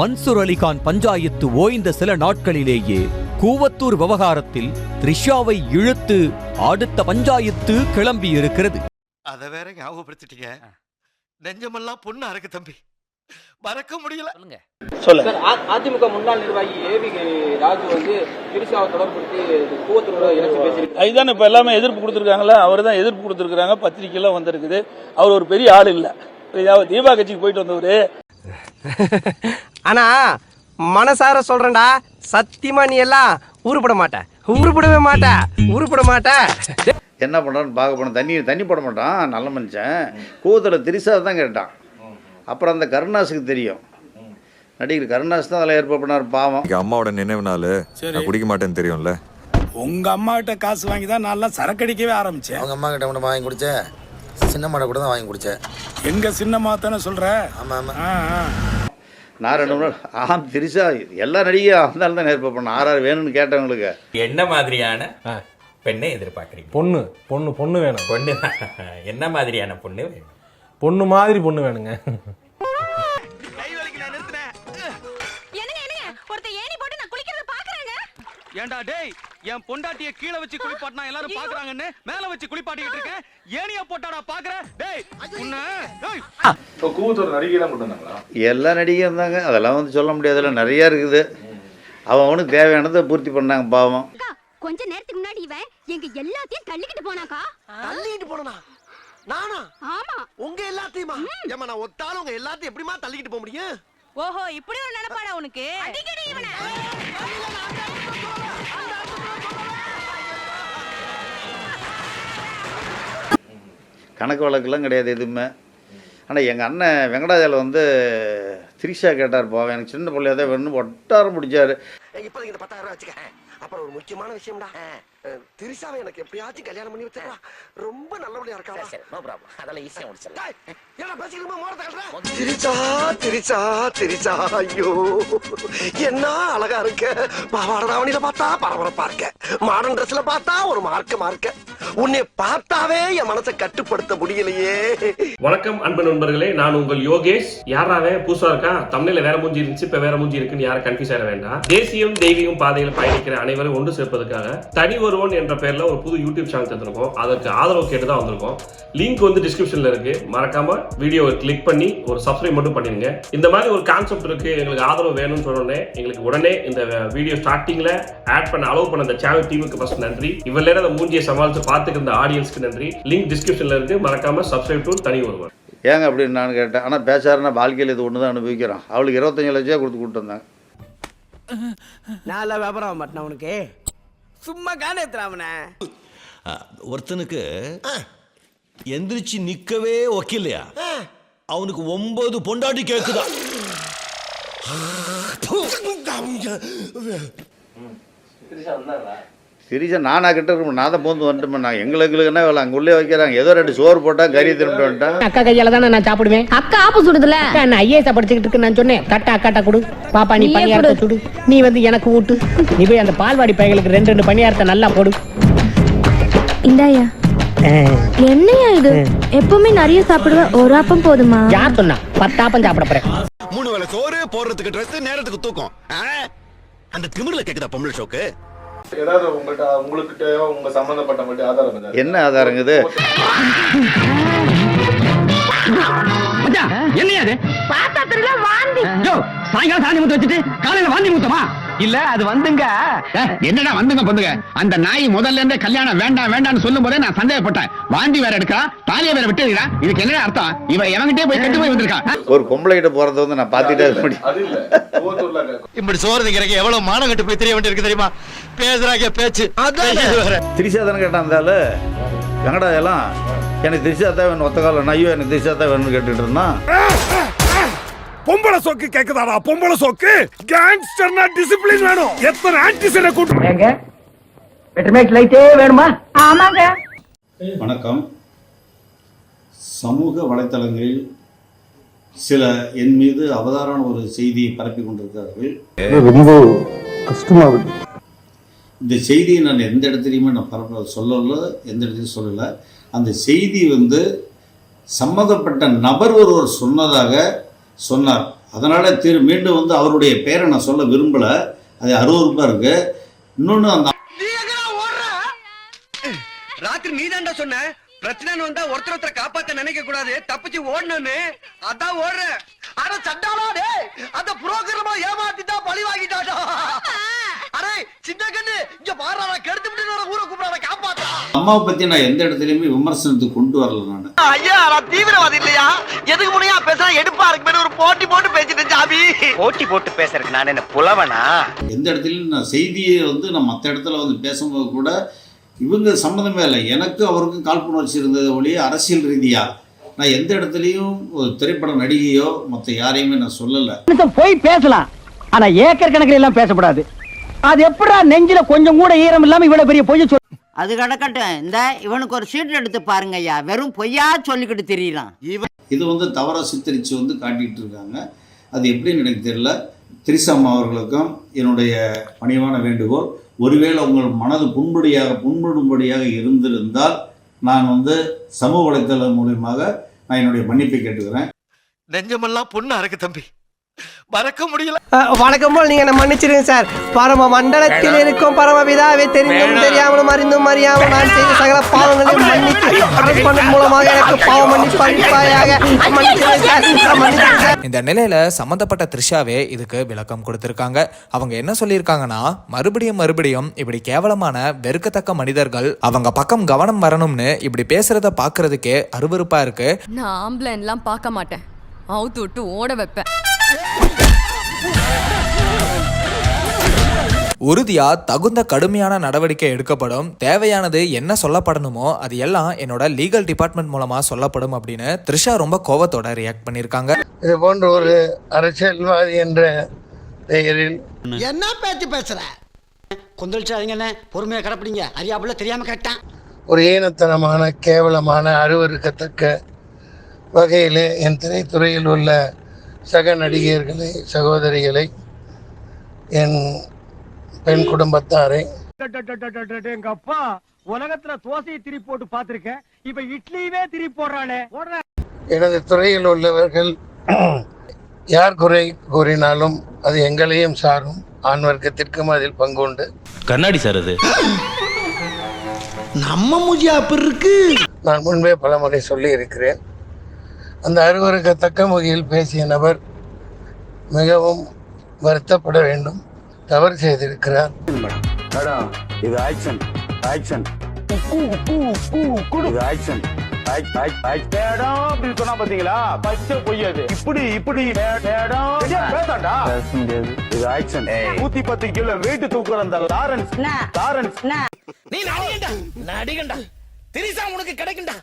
மன்சூர் அலிகான் பஞ்சாயத்து ஓய்ந்த சில நாட்களிலேயே கூவத்தூர் விவகாரத்தில் த்ரிஷாவை இழுத்து அடுத்த பஞ்சாயத்து கிளம்பி இருக்கிறது அத வேற ஞாபகப்படுத்திட்டீங்க. நெஞ்சமெல்லாம் பொண்ணா இருக்கு தம்பி. மறக்க முடியல. சொல்லுங்க. சார் அ- அதிமுக முன்னாள் நிர்வாகி ஏவி ராஜு வந்து திரிஷாவை தொடர்புபடுத்தி கூவத்தூரோட இணைச்சு பேசியிருக்கு அதுதானே இப்போ எல்லாமே எதிர்ப்பு கொடுத்துருக்காங்களா அவர் தான் எதிர்ப்பு கொடுத்துருக்காங்க பத்திரிக்கையெல்லாம் வந்திருக்குது. அவர் ஒரு பெரிய ஆள் இல்லை. தீபா கட்சிக்கு போயிட்டு வந்தவர். ஆனா மனசார சொல்றேன்டா சத்தியமா நீ எல்லாம் உருப்பட மாட்ட. உருப்படவே மாட்ட. உருப்பட மாட்ட. என்ன பண்ணுறான்னு பார்க்க போனோம் தண்ணி தண்ணி போட மாட்டான் நல்ல மனுஷன். கூவத்தில் திரிசா தான் கேட்டான். அப்புறம் அந்த கருணாஸுக்கு தெரியும். நடிகர் கருணாஸ் தான் அதில் ஏற்பாடு பண்ணார் பாவம். இன்னைக்கு அம்மாவோட நினைவு நாள். குடிக்க மாட்டேன்னு தெரியும்ல? உங்க அம்மா கிட்ட காசு வாங்கி தான் நல்லா சரக்கடிக்கவே ஆரம்பிச்சேன். அவங்க அம்மா கிட்ட வாங்கி குடிச்சேன். சின்ன மாடை கூட தான் வாங்கி குடிச்சேன். எங்க சின்னம்மா தானே சொல்ற? ஆமா ஆமா. ஆ, ஆ. நான் ரெண்டு மூணு ஆம் திரிசா எல்லா நடிகையும் அந்த தான் ஏற்பாடு பண்ண ஆறாறு வேணும்னு கேட்டவங்களுக்கு. என்ன மாதிரியான பெண்ணை எதிர்பார்க்குறீங்க? பொண்ணு பொண்ணு பொண்ணு வேணும். பொண்ணு என்ன மாதிரியான பொண்ணு வேணும்? பொண்ணு மாதிரி பொண்ணு வேணுங்க. ஏன்டா டேய் என் பொண்டாட்டிய கீழே வச்சு குளிப்பாட்டினா எல்லாரும் பாக்குறாங்கன்னு மேல வச்சு குளிப்பாட்டிக்கிட்டு இருக்கேன். ஏனியா போட்டாடா பாக்குற? டேய் உன்ன டேய். எல்லா நடிகையும் இருந்தாங்க. அதெல்லாம் வந்து சொல்ல முடியாதுல நிறையா இருக்குது. அவன் அவனுக்கு தேவையானதை பூர்த்தி பண்ணாங்க பாவம். அக்கா கொஞ்ச நேரத்துக்கு முன்னாடி இவன் எங்க எல்லாத்தையும் தள்ளிக்கிட்டு போனாக்கா? தள்ளிட்டு போனா நானா? ஆமா. உங்க எல்லாத்தையுமா? ஏமா நான் ஒத்தாலும் உங்க எல்லாத்தையும் எப்படிமா தள்ளிக்கிட்டு போக முடியும்? ஓஹோ இப்படி ஒரு நினைப்பாடா உனக்கு? அடிக்கடி இவனை. கணக்கு வழக்கெல்லாம் கிடையாது எதுவுமே. ஆனால் எங்கள் அண்ணன் வெங்கடாஜால வந்து திரிஷா கேட்டார் பாவம் எனக்கு சின்ன பிள்ளையா தான் வேணும்னு ஒட்டாரம் பிடிச்சாரு. இப்போ இந்த பத்தாயிரம் ரூபாய் வச்சுக்க அப்புறம் ஒரு முக்கியமான விஷயம்டா. திரிஷாவை எனக்கு எப்படியாச்சும் கல்யாணம் பண்ணி வச்சிடா ரொம்ப நல்லபடியா இருக்கா நோ ப்ராப்ளம் அதெல்லாம் ஈஸியாக முடிச்சிடலாம். ஏன்னா பேசிக்கிறோமா மோரத்தை திரிச்சா திரிச்சா திரிச்சா ஐயோ. என்ன அழகா இருக்க. பாவாடை தாவணியில பார்த்தா பரபரப்பா இருக்க. மாடர்ன் ட்ரெஸ்ல பார்த்தா ஒரு மார்க்க மார்க்க உன்னை பார்த்தாவே என் மனசை கட்டுப்படுத்த முடியலையே. வணக்கம் அன்பு நண்பர்களே. நான் உங்கள் யோகேஷ். யாராவே புதுசா இருக்கா? தமிழ்ல வேற மூஞ்சி இருந்துச்சு இப்ப வேற மூஞ்சி இருக்குன்னு யாரும் கன்ஃபியூஸ் ஆக வேண்டாம். தேசியம் தெய்வீகம் பாதையில் பயணிக்கிற அனைவரும் ஒன்று சேர்ப்பதற்காக தனி ஒருவன் என்ற பெயர்ல ஒரு புது யூடியூப் சேனல் தந்திருக்கோம். அதற்கு ஆதரவு கேட்டு தான் வந்திருக்கோம். லிங்க் வந்து டிஸ்கிரிப்ஷன்ல இருக்கு. மறக்காம வீடியோவை கிளிக் பண்ணி ஒரு சப்ஸ்கிரைப் மட்டும் பண்ணிருங்க. இந்த மாதிரி ஒரு கான்செப்ட் இருக்கு. எங்களுக்கு ஆதரவு வேணும்னு சொன்னோடனே எங்களுக்கு உடனே இந்த வீடியோ ஸ்டார்டிங்ல ஆட் பண்ண அலோவ் பண்ண அந்த சேனல் டீமுக்கு ஃபர்ஸ்ட் நன்றி. இவ்வளவு நேரம் அந்த மூஞ்சியை சமாளிச்சு பார்த்து இந்த ஆடியன்ஸ்க்கு நன்றி. லிங்க் டிஸ்கிரிப்ஷன்ல இருக்கு. மறக்காம சப்ஸ்கிரைப் டு தனி ஒருவன் ஏங்க அப்படின்னு நான் கேட்டேன். ஆனால் பேசாருன்னா வாழ்க்கையில் இது ஒன்று தான் அனுபவிக்கிறான். அவளுக்கு இருபத்தஞ்சு லட்சம் கொடுத்து கூப்பிட்டு வந்தாங்க நல்ல வியாபாரம் மாட்டேன் உனக்கு? சும்மா காண எத்துறாமன ஒருத்தனுக்கு எந்திரிச்சு நிக்கவே ஒக்கில்லையா அவனுக்கு ஒன்பது பொண்டாட்டி கேக்குதா? திரிஷா நானா கிட்ட இருக்கணும். நான் தான் போந்து வந்துட்டு நான் எங்களுக்கு என்ன வேலை? அங்கே உள்ளே வைக்கிறாங்க. ஏதோ ரெண்டு சோறு போட்டால் கறி திரும்பிட்டு வந்துட்டேன் அக்கா கையால தானே நான் சாப்பிடுவேன்? அக்கா ஆப்பு சுடுதுல நான் ஐஏஎஸ் படிச்சுக்கிட்டு இருக்கு நான் சொன்னேன். தட்டா அக்காட்ட கொடு. பாப்பா நீ பணியாரத்தை சுடு. நீ வந்து எனக்கு ஊட்டு. நீ போய் அந்த பால்வாடி பையங்களுக்கு ரெண்டு ரெண்டு பணியாரத்தை நல்லா போடு. இந்தாயா. என்னையா இது? எப்பவுமே நிறைய சாப்பிடுவேன் ஒரு அப்பம் போதுமா? யார் சொன்னா? பத்தாப்பம் சாப்பிட போறேன். மூணு வேளை சோறு போடுறதுக்கு ட்ரெஸ் நேரத்துக்கு தூக்கம்? அந்த திமிர்ல கேக்குதா பொம்பளை ஷோக்கு? ஏதாவது உங்கள்கிட்ட உங்ககிட்ட உங்க சம்பந்தப்பட்ட ஆதாரம் என்ன ஆதாரங்க இது என்னையா அது பார்த்தா தெரியல வாந்தி சாயங்காலம் சாணி முத்த வச்சுட்டு காலையில வாந்தி முத்தமா இல்ல அது வந்துங்க. என்னடா வந்துங்க பொண்ணுங்க? அந்த நாய் முதல்ல இருந்தே கல்யாணம் வேண்டாம் வேண்டாம்னு சொல்லும் போதே நான் சந்தேகப்பட்டேன். வாந்தி வேற எடுக்கா தாலியை வேற விட்டுறா இதுக்கு என்னடா அர்த்தம்? இவ எவங்கிட்டே போய் கட்டு போய் வந்திருக்கா? ஒரு பொம்பளை கிட்ட போகிறத வந்து நான் கூவத்தூர்ல இப்படி சோறு திங்கிறக்கு எவ்வளவு மானம் கட்டு போய் தெரிய வேண்டியிருக்கு தெரியுமா? பேசுறாங்க பேச்சு. திரிஷா தானே கேட்டான் அந்த ஆளு? வெங்கடாஜெல்லாம் எனக்கு திரிஷா தான் வேணும் ஒத்த காலம் ஐயோ எனக்கு திரிஷா தான் வேணும்னு கேட்டுட்டு இருந்தான் பொம்பளை சோக்கு கேக்குதாடா? பொம்பளை சோக்கு? கேங்ஸ்டர்னா டிசிப்ளின் வேணும். எத்தனை ஆன்டிசனை கூட்டு ஏங்க? லைட்டே வேணுமா? ஆமாங்க. வணக்கம். சமூக வலைத்தளங்களில் சில என் மீது அவதாரான ஒரு செய்தியை பரப்பி கொண்டிருக்கிறார்கள். ரொம்ப கஷ்டமா இந்த செய்தியை நான் எந்த இடத்துலையுமே நான் பரப்ப சொல்லல எந்த இடத்துலையும் சொல்லலை. அந்த செய்தி வந்து சம்மந்தப்பட்ட நபர் ஒருவர் சொன்னதாக சொன்னார். அதனால் திரு மீண்டும் வந்து அவருடைய பேரை நான் சொல்ல விரும்பலை. அது அருவருப்பாக இருக்கு. இன்னொன்று அந்த ராத்திரி நீ தாண்டா சொன்ன. பிரச்சனை வந்தா ஒருத்தர் ஒருத்தர் காப்பாத்த நினைக்க கூடாது தப்பிச்சு ஓடணும்னு. அதான் ஓடுற. அம்மாவை பற்றி நான் எந்த இடத்துலையுமே விமர்சனத்துக்கு கொண்டு வரல நான். ஐயா நான் தீவிரவாதி இல்லையா? எதுக்கு முனையா பேசுறா? எடுப்பா இருக்கு ஒரு போட்டி போட்டு பேசிட்டு ஜாபி போட்டி போட்டு பேசுறதுக்கு நான் என்ன புலவனா? எந்த இடத்துலையும் நான் செய்தியை வந்து நான் மற்ற இடத்துல வந்து பேசும்போது கூட இவங்க சம்மந்தமே இல்லை. எனக்கு அவருக்கும் காழ்ப்புணர்ச்சி இருந்தது ஒழிய அரசியல் ரீதியாக நான் எந்த இடத்துலையும் ஒரு திரைப்பட நடிகையோ மற்ற யாரையுமே நான் சொல்லலை. போய் பேசலாம். ஆனா ஏக்கர் கணக்கில் எல்லாம் பேசக்கூடாது அது எப்படா நெஞ்சில கொஞ்சம் கூட ஈரம் இல்லாம இவ்வளவு பெரிய பொய்ய அது கிடக்கட்டும். இந்த இவனுக்கு ஒரு சீட் எடுத்து பாருங்க ஐயா. வெறும் பொய்யா சொல்லிக்கிட்டு தெரியலாம் இது வந்து தவறாக சித்தரித்து வந்து காட்டிகிட்டு இருக்காங்க அது எப்படின்னு எனக்கு தெரியல. திரிசாம்மா அவர்களுக்கும் என்னுடைய பணிவான வேண்டுகோள் ஒருவேளை உங்கள் மனது புண்படியாக புண்படும்படியாக இருந்திருந்தால் நான் வந்து சமூக வலைத்தளம் மூலியமாக நான் என்னுடைய மன்னிப்பை கேட்டுக்கிறேன். நெஞ்சமெல்லாம் பொண்ணா இருக்கு தம்பி. மறக்க முடியல. வணக்கம் போல் நீங்க என்ன மன்னிச்சிருங்க சார். பரம மண்டலத்தில் இருக்கும் பரமபிதாவை தெரிந்தும் தெரியாமலும் அறிந்தும் அறியாமல் நான் செய்த சகல பாவங்களையும் மன்னித்து அரசு மூலமாக எனக்கு பாவ மன்னிப்பு அளிப்பாயாக. மன்னிச்சிருங்க சார். மன்னிச்சிருங்க சார் இந்த நிலையில சம்பந்தப்பட்ட த்ரிஷாவே இதுக்கு விளக்கம் கொடுத்திருக்காங்க. அவங்க என்ன சொல்லியிருக்காங்கன்னா மறுபடியும் மறுபடியும் இப்படி கேவலமான வெறுக்கத்தக்க மனிதர்கள் அவங்க பக்கம் கவனம் வரணும்னு இப்படி பேசுறத பாக்குறதுக்கே அருவருப்பா இருக்கு. நான் ஆம்பளைன்லாம் பார்க்க மாட்டேன். அவுத்து விட்டு ஓட வைப்பேன். உறுதியா தகுந்த கடுமையான நடவடிக்கை எடுக்கப்படும். தேவையானது என்ன சொல்லப்படணுமோ அது எல்லாம் என்னோட லீகல் டிபார்ட்மெண்ட் மூலமா சொல்லப்படும் அப்படின்னு த்ரிஷா ரொம்ப கோவத்தோட ரியாக்ட் பண்ணியிருக்காங்க இது போன்ற ஒரு அரசியல்வாதி என்ற பெயரில். என்ன பேச்சு பேசுற? கொந்தளிச்சாதீங்கண்ணே. பொறுமையா கிடப்பிடிங்க. அறியாப்புல தெரியாம கேட்டான். ஒரு ஈனத்தனமான கேவலமான அருவருக்கத்தக்க வகையில் என் திரைத்துறையில் உள்ள சக நடிகர்களை சகோதரிகளை என் பெண் குடும்பத்தாரை. எங்க அப்பா உலகத்துல தோசையை திரி போட்டு பார்த்திருக்கேன் இப்ப இட்லியுமே திரி போடுறானே எனது துறையில் உள்ளவர்கள் யார் குறை கூறினாலும் அது எங்களையும் சாரும் ஆண் வர்க்கத்திற்கும் அதில் பங்குண்டு கண்ணாடி சார் அது நம்ம முஜியா இருக்கு நான் முன்பே பலமுறை சொல்லி இருக்கிறேன் அந்த அருவருக்கத்தக்க வகையில் பேசிய நபர் மிகவும் வருத்தப்பட வேண்டும். தவறு செய்திருக்கிறார். இது ஆக்ஷன் ஆக்ஷன். இது ஆக்ஷன். பாத்தீங்களா? பச்சை பொய்யாது இப்படி இப்படி. பேசாண்டா. இது ஆக்ஷன். நூத்தி பத்து கிலோ வெயிட் தூக்குற அந்த லாரன்ஸ் லாரன்ஸ். நீ நடிகண்டா? நடிகண்டா? திரிசா உனக்கு கிடைக்குண்டா?